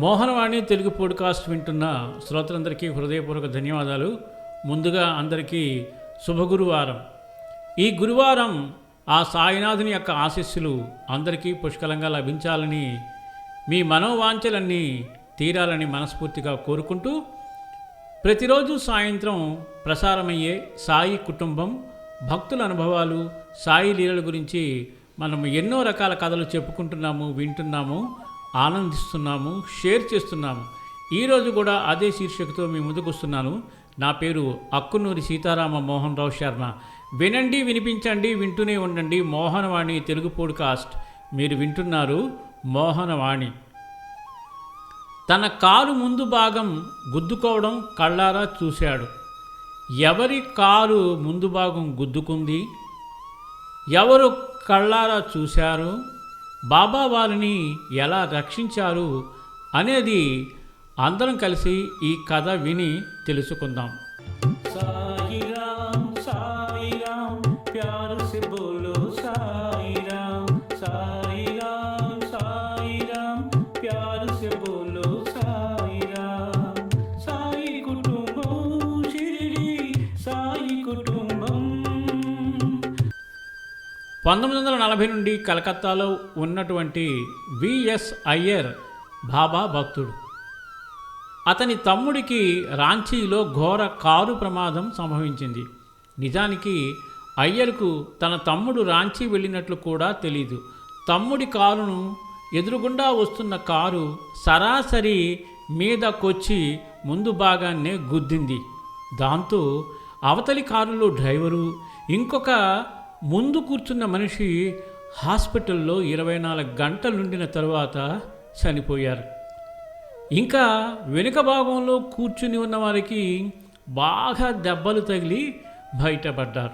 Mohanavani Telugu podcast వింటున్న శ్రోతలందరికీ హృదయపూర్వక ధన్యవాదాలు. ముందుగా అందరికీ శుభగురువారం. ఈ గురువారం ఆ సాయినాథుని యొక్క ఆశీస్సులు అందరికీ పుష్కలంగా లభించాలని మీ మనోవాంఛలన్నీ తీరాలని మనస్ఫూర్తిగా కోరుకుంటూ ప్రతిరోజు సాయంత్రం ప్రసారమయ్యే సాయి కుటుంబం భక్తుల అనుభవాలు సాయి లీలల గురించి మనం ఎన్నో రకాల కథలు చెప్పుకుంటున్నాము వింటున్నాము. ఆనందిస్తున్నాము షేర్ చేస్తున్నాము. ఈరోజు కూడా అదే శీర్షికతో మీ ముందుకు వస్తున్నాను. నా పేరు అక్కునూరి సీతారామ మోహన్ రావు శర్మ. వినండి వినిపించండి వింటూనే ఉండండి. మోహనవాణి తెలుగు పోడ్కాస్ట్. మీరు వింటున్నారు మోహనవాణి. తన కారు ముందు భాగం గుద్దుకోవడం కళ్ళారా చూశాడు. ఎవరి కారు ముందు భాగం గుద్దుకుంది? ఎవరు కళ్ళారా చూశారు? బాబా వారిని ఎలా రక్షించారు అనేది అందరం కలిసి ఈ కథ విని తెలుసుకుందాం. సాయిరాం సాయిరాం పంతొమ్మిది వందల నలభై నుండి కలకత్తాలో ఉన్నటువంటి విఎస్ అయ్యర్ బాబా భక్తుడు. అతని తమ్ముడికి రాంచీలో ఘోర కారు ప్రమాదం సంభవించింది. నిజానికి అయ్యర్కు తన తమ్ముడు రాంచీ వెళ్ళినట్లు కూడా తెలీదు. తమ్ముడి కారును ఎదురుగుండా వస్తున్న కారు సరాసరి మీదకొచ్చి ముందు భాగాన్నే గుద్దింది. దాంతో అవతలి కారులో డ్రైవరు ఇంకొక ముందు కూర్చున్న మనిషి హాస్పిటల్లో ఇరవై నాలుగు గంటలు నుండిన తరువాత చనిపోయారు. ఇంకా వెనుక భాగంలో కూర్చుని ఉన్న వారికి బాగా దెబ్బలు తగిలి బయటపడ్డారు.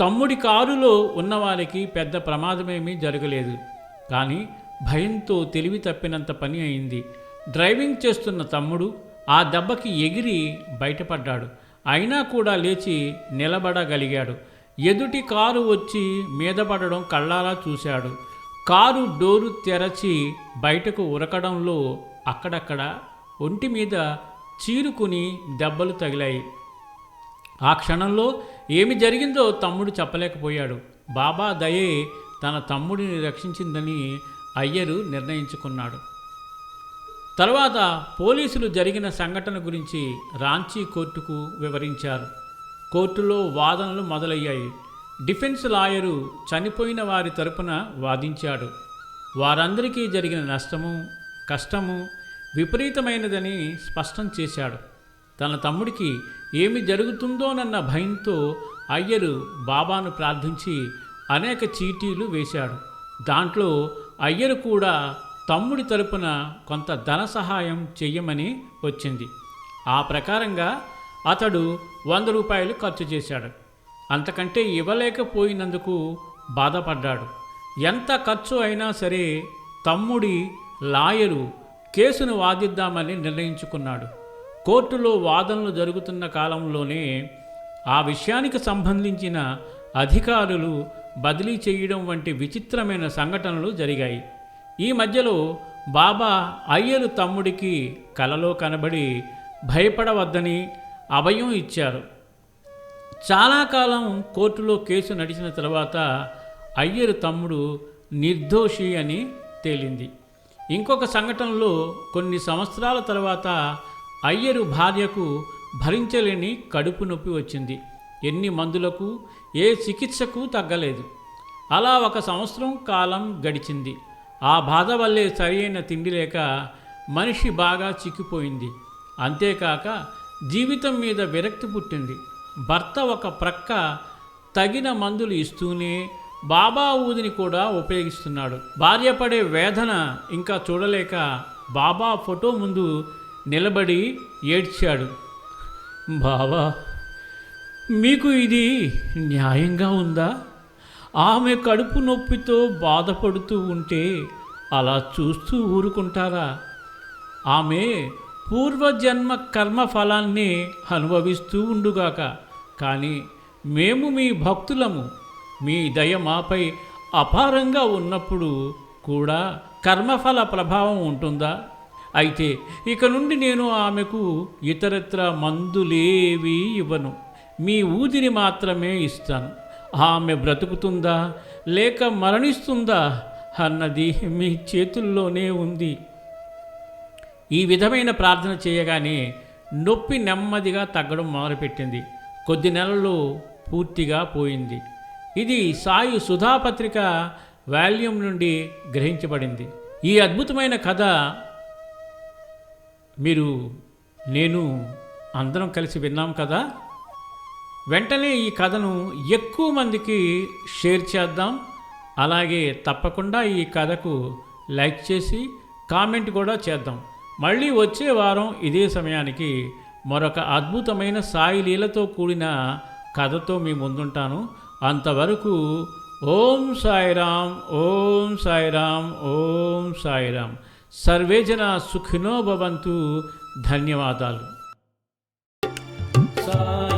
తమ్ముడి కారులో ఉన్నవారికి పెద్ద ప్రమాదమేమీ జరగలేదు. కానీ భయంతో తెలివి తప్పినంత పని అయింది. డ్రైవింగ్ చేస్తున్న తమ్ముడు ఆ దెబ్బకి ఎగిరి బయటపడ్డాడు. అయినా కూడా లేచి నిలబడగలిగాడు. ఎదుటి కారు వచ్చి మీద పడడం కళ్ళారా చూశాడు. కారు డోరు తెరచి బయటకు ఉరకడంలో అక్కడక్కడ ఒంటి మీద చీరుకుని దెబ్బలు తగిలాయి. ఆ క్షణంలో ఏమి జరిగిందో తమ్ముడు చెప్పలేకపోయాడు. బాబా దయే తన తమ్ముడిని రక్షించిందని అయ్యరు నిర్ణయించుకున్నాడు. తర్వాత పోలీసులు జరిగిన సంఘటన గురించి రాంచీ కోర్టుకు వివరించారు. కోర్టులో వాదనలు మొదలయ్యాయి. డిఫెన్స్ లాయరు చనిపోయిన వారి తరపున వాదించాడు. వారందరికీ జరిగిన నష్టము కష్టము విపరీతమైనదని స్పష్టం చేశాడు. తన తమ్ముడికి ఏమి జరుగుతుందోనన్న భయంతో అయ్యరు బాబాను ప్రార్థించి అనేక చీటీలు వేశాడు. దాంట్లో అయ్యరు కూడా తమ్ముడి తరపున కొంత ధన సహాయం చెయ్యమని వచ్చింది. ఆ ప్రకారంగా అతడు వంద రూపాయలు ఖర్చు చేశాడు. అంతకంటే ఇవ్వలేకపోయినందుకు బాధపడ్డాడు. ఎంత ఖర్చు అయినా సరే తమ్ముడి లాయరు కేసును వాదిద్దామని నిర్ణయించుకున్నాడు. కోర్టులో వాదనలు జరుగుతున్న కాలంలోనే ఆ విషయానికి సంబంధించిన అధికారులు బదిలీ చేయడం వంటి విచిత్రమైన సంఘటనలు జరిగాయి. ఈ మధ్యలో బాబా అయ్యలు తమ్ముడికి కలలో కనబడి భయపడవద్దని అభయం ఇచ్చారు. చాలా కాలం కోర్టులో కేసు నడిచిన తర్వాత అయ్యరు తమ్ముడు నిర్దోషి అని తేలింది. ఇంకొక సంఘటనలో కొన్ని సంవత్సరాల తర్వాత అయ్యరు భార్యకు భరించలేని కడుపు నొప్పి వచ్చింది. ఎన్ని మందులకు ఏ చికిత్సకు తగ్గలేదు. అలా ఒక సంవత్సరం కాలం గడిచింది. ఆ బాధ వల్లే సరైన తిండి లేక మనిషి బాగా చిక్కిపోయింది. అంతేకాక జీవితం మీద విరక్తి పుట్టింది. భర్త ఒక ప్రక్క తగిన మందులు ఇస్తూనే బాబా ఊదిని కూడా ఉపయోగిస్తున్నాడు. భార్య పడే వేదన ఇంకా చూడలేక బాబా ఫోటో ముందు నిలబడి ఏడ్చాడు. బాబా మీకు ఇది న్యాయంగా ఉందా? ఆమె కడుపు నొప్పితో బాధపడుతూ ఉంటే అలా చూస్తూ ఊరుకుంటారా? ఆమె పూర్వజన్మ కర్మ ఫలాన్ని అనుభవిస్తూ ఉండుగాక. కానీ మేము మీ భక్తులము మీ దయ మాపై అపారంగా ఉన్నప్పుడు కూడా కర్మఫల ప్రభావం ఉంటుందా? అయితే ఇక నుండి నేను ఆమెకు ఇతరత్ర మందులేవి ఇవ్వను. మీ ఊదిని మాత్రమే ఇస్తాను. ఆమె బ్రతుకుతుందా? లేక మరణిస్తుందా? అన్నది మీ చేతుల్లోనే ఉంది. ఈ విధమైన ప్రార్థన చేయగానే నొప్పి నెమ్మదిగా తగ్గడం మొదలుపెట్టింది. కొద్ది నెలలు పూర్తిగా పోయింది. ఇది సాయి సుధాపత్రిక వాల్యూమ్ నుండి గ్రహించబడింది. ఈ అద్భుతమైన కథ మీరు నేను అందరం కలిసి విన్నాం కదా? వెంటనే ఈ కథను ఎక్కువ మందికి షేర్ చేద్దాం. అలాగే తప్పకుండా ఈ కథకు లైక్ చేసి కామెంట్ కూడా చేద్దాం. మళ్ళీ వచ్చే వారం ఇదే సమయానికి మరొక అద్భుతమైన సాయిలీలతో కూడిన కథతో మీ ముందుంటాను. అంతవరకు ఓం సాయిరాం ఓం సాయిరాం ఓం సాయిరాం సర్వే జన సుఖినో భవంతు. ధన్యవాదాలు. సాయి